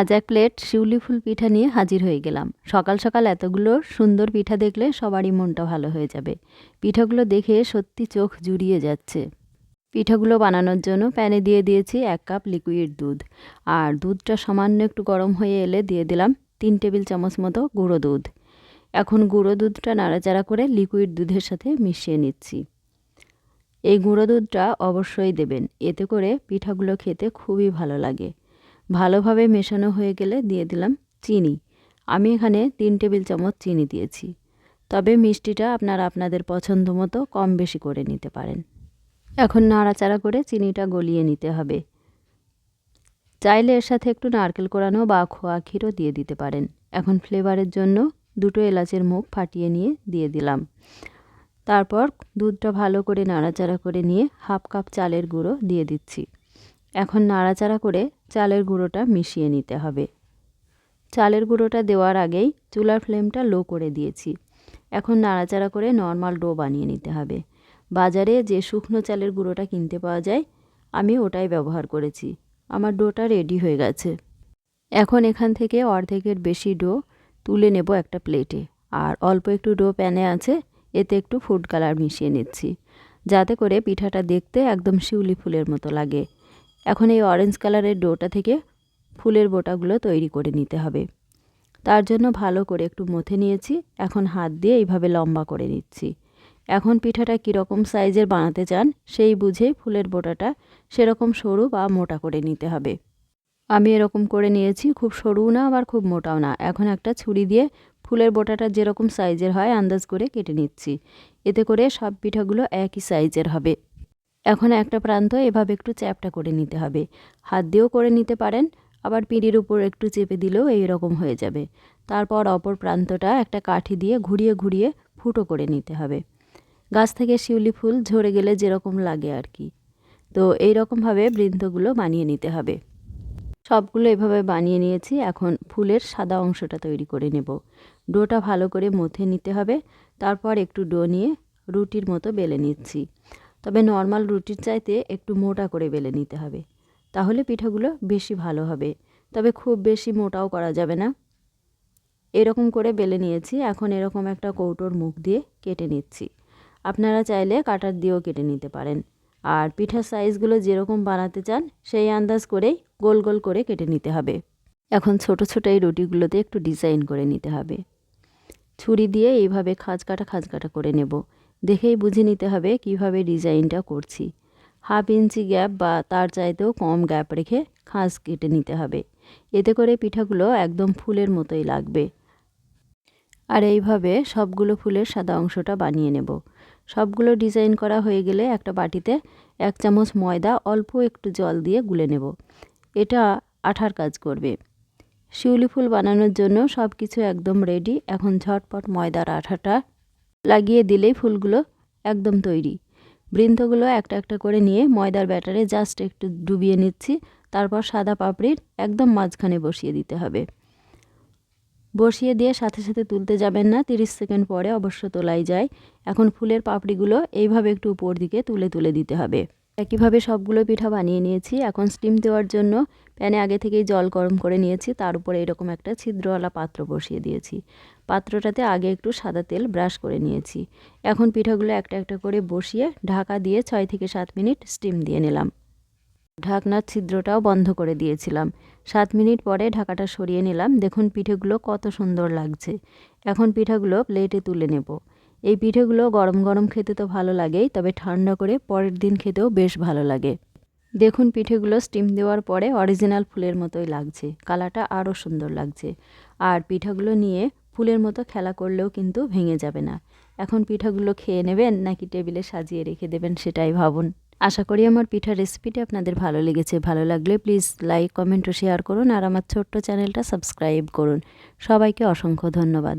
আজ এক প্লেট শিউলি ফুল পিঠা নিয়ে হাজির হয়ে গেলাম। সকাল সকাল এতগুলো সুন্দর পিঠা দেখলে সবারই মনটা ভালো হয়ে যাবে। পিঠাগুলো দেখে সত্যি চোখ জুড়িয়ে যাচ্ছে। পিঠাগুলো বানানোর জন্য প্যানে দিয়ে দিয়েছি এক কাপ লিকুইড দুধ। আর দুধটা সামান্য একটু গরম হয়ে এলে দিয়ে দিলাম তিন টেবিল চামচ মতো গুঁড়ো দুধ। এখন গুঁড়ো দুধটা নাড়াচাড়া করে লিকুইড দুধের সাথে মিশিয়ে নিচ্ছি। এই গুঁড়ো দুধটা অবশ্যই দেবেন। এতে করে পিঠাগুলো খেতে খুবই ভালো লাগে। ভালোভাবে মেশানো হয়ে গেলে দিয়ে দিলাম চিনি। আমি এখানে তিন টেবিল চামচ চিনি দিয়েছি। তবে মিষ্টিটা আপনারা আপনাদের পছন্দ মতো কম বেশি করে নিতে পারেন। এখন নাড়াচাড়া করে চিনিটা গলিয়ে নিতে হবে। চাইলে এর সাথে একটু নারকেল কোরানো বা খোয়া ক্ষীরও দিয়ে দিতে পারেন। এখন ফ্লেভারের জন্য দুটো এলাচের মুখ ফাটিয়ে নিয়ে দিয়ে দিলাম। তারপর দুধটা ভালো করে নাড়াচাড়া করে নিয়ে হাফ কাপ চালের গুঁড়ো দিয়ে দিচ্ছি। এখন নাড়াচাড়া করে চালের গুঁড়োটা মিশিয়ে নিতে হবে। চালের গুঁড়োটা দেওয়ার আগেই চুলার ফ্লেমটা লো করে দিয়েছি। এখন নাড়াচাড়া করে নর্মাল ডো বানিয়ে নিতে হবে। বাজারে যে শুকনো চালের গুঁড়োটা কিনতে পাওয়া যায়, আমি ওটাই ব্যবহার করেছি। আমার ডোটা রেডি হয়ে গেছে। এখন এখান থেকে অর্ধেকের বেশি ডো তুলে নেব একটা প্লেটে। আর অল্প একটু ডো প্যানে আছে, এতে একটু ফুড কালার মিশিয়ে নিচ্ছি। যাতে করে পিঠাটা দেখতে একদম শিউলি ফুলের মতো লাগে। এখন এই অরেঞ্জ কালারের ডোটা থেকে ফুলের বোটাগুলো তৈরি করে নিতে হবে। তার জন্য ভালো করে একটু মথে নিয়েছি, এখন হাত দিয়ে এইভাবে লম্বা করে নিচ্ছি। এখন পিঠাটা কীরকম সাইজের বানাতে চান, সেই বুঝেই ফুলের বোটাটা সেরকম সরু বা মোটা করে নিতে হবে। আমি এরকম করে নিয়েছি, খুব সরুও না, আবার খুব মোটাও না। এখন একটা ছুরি দিয়ে ফুলের বোটাটা যেরকম সাইজের হয়, আন্দাজ করে কেটে নিচ্ছি। এতে করে সব পিঠাগুলো একই সাইজের হবে। এখন একটা প্রান্ত এভাবে একটু চ্যাপটা করে নিতে হবে। হাত দিয়েও করে নিতে পারেন, আবার পিঁড়ির উপর একটু চেপে দিলেও এই রকম হয়ে যাবে। তারপর অপর প্রান্তটা একটা কাঠি দিয়ে ঘুরিয়ে ঘুরিয়ে ফুটো করে নিতে হবে। গাছ থেকে শিউলি ফুল ঝরে গেলে যেরকম লাগে আর কি। তো এই রকমভাবে বৃন্তগুলো বানিয়ে নিতে হবে। সবগুলো এভাবে বানিয়ে নিয়েছি, এখন ফুলের সাদা অংশটা তৈরি করে নেব। ডোটা ভালো করে মথে নিতে হবে, তারপর একটু ডো নিয়ে রুটির মতো বেলে নিচ্ছি। তবে নর্মাল রুটির চাইতে একটু মোটা করে বেলে নিতে হবে। তাহলে পিঠাগুলো বেশি ভালো হবে। তবে খুব বেশি মোটাও করা যাবে না। এরকম করে বেলে নিয়েছি। এখন এরকম একটা কৌটোর মুখ দিয়ে কেটে নিচ্ছি। আপনারা চাইলে কাটার দিয়েও কেটে নিতে পারেন। আর পিঠার সাইজগুলো যেরকম বানাতে চান, সেই আন্দাজ করেই গোল গোল করে কেটে নিতে হবে। এখন ছোট ছোট এই রুটিগুলোতে একটু ডিজাইন করে নিতে হবে। ছুরি দিয়ে এইভাবে খাঁজ কাটা খাঁজ কাটা করে নেব। দেখেই বুঝে নিতে হবে কীভাবে ডিজাইনটা করছি। হাফ ইঞ্চি গ্যাপ বা তার চাইতেও কম গ্যাপ রেখে খাঁজ কেটে নিতে হবে। এতে করে পিঠাগুলো একদম ফুলের মতোই লাগবে। আর এইভাবে সবগুলো ফুলের সাদা অংশটা বানিয়ে নেব। সবগুলো ডিজাইন করা হয়ে গেলে একটা বাটিতে এক চামচ ময়দা, অল্প একটু জল দিয়ে গুলে নেব। এটা আঠার কাজ করবে। শিউলি ফুল বানানোর জন্য সব কিছু একদম রেডি এখন ঝটপট ময়দার আঠাটা লাগিয়ে দিলেই ফুলগুলো একদম তৈরি। বৃন্তগুলো একটা একটা করে নিয়ে ময়দার ব্যাটারে জাস্ট একটু ডুবিয়ে নিচ্ছি, তারপর সাদা পাপড়ির একদম মাঝখানে বসিয়ে দিতে হবে। বসিয়ে দিয়ে সাথে সাথে তুলতে যাবেন না, তিরিশ সেকেন্ড পরে অবশ্য তোলাই যায়। এখন ফুলের পাপড়িগুলো এইভাবে একটু উপর দিকে তুলে তুলে দিতে হবে। একইভাবে সবগুলো পিঠা বানিয়ে নিয়েছি। এখন স্টিম দেওয়ার জন্য প্যানে আগে থেকেই জল গরম করে নিয়েছি। তার উপরে এরকম একটা ছিদ্রওয়ালা পাত্র বসিয়ে দিয়েছি। পাত্রটাতে আগে একটু সাদা তেল ব্রাশ করে নিয়েছি। এখন পিঠাগুলো একটা একটা করে বসিয়ে ঢাকা দিয়ে ছয় থেকে সাত মিনিট স্টিম দিয়ে নিলাম। ঢাকনার ছিদ্রটাও বন্ধ করে দিয়েছিলাম। সাত মিনিট পরে ঢাকাটা সরিয়ে নিলাম। দেখুন পিঠেগুলো কত সুন্দর লাগছে। এখন পিঠাগুলো প্লেটে তুলে নেব। এই পিঠেগুলো গরম গরম খেতে তো ভালো লাগেই, তবে ঠান্ডা করে পরের দিন খেতেও বেশ ভালো লাগে। দেখুন পিঠেগুলো স্টিম দেওয়ার পরে অরিজিনাল ফুলের মতোই লাগছে, কালারটা আরও সুন্দর লাগছে। আর পিঠাগুলো নিয়ে ফুলের মতো খেলা করলেও কিন্তু ভেঙে যাবে না। এখন পিঠাগুলো খেয়ে নেবেন নাকি টেবিলে সাজিয়ে রেখে দেবেন সেটাই ভাবুন। আশা করি আমার পিঠার রেসিপিটি আপনাদের ভালো লেগেছে। ভালো লাগলে প্লিজ লাইক কমেন্ট ও শেয়ার করুন আর আমার ছোট্ট চ্যানেলটা সাবস্ক্রাইব করুন। সবাইকে অসংখ্য ধন্যবাদ।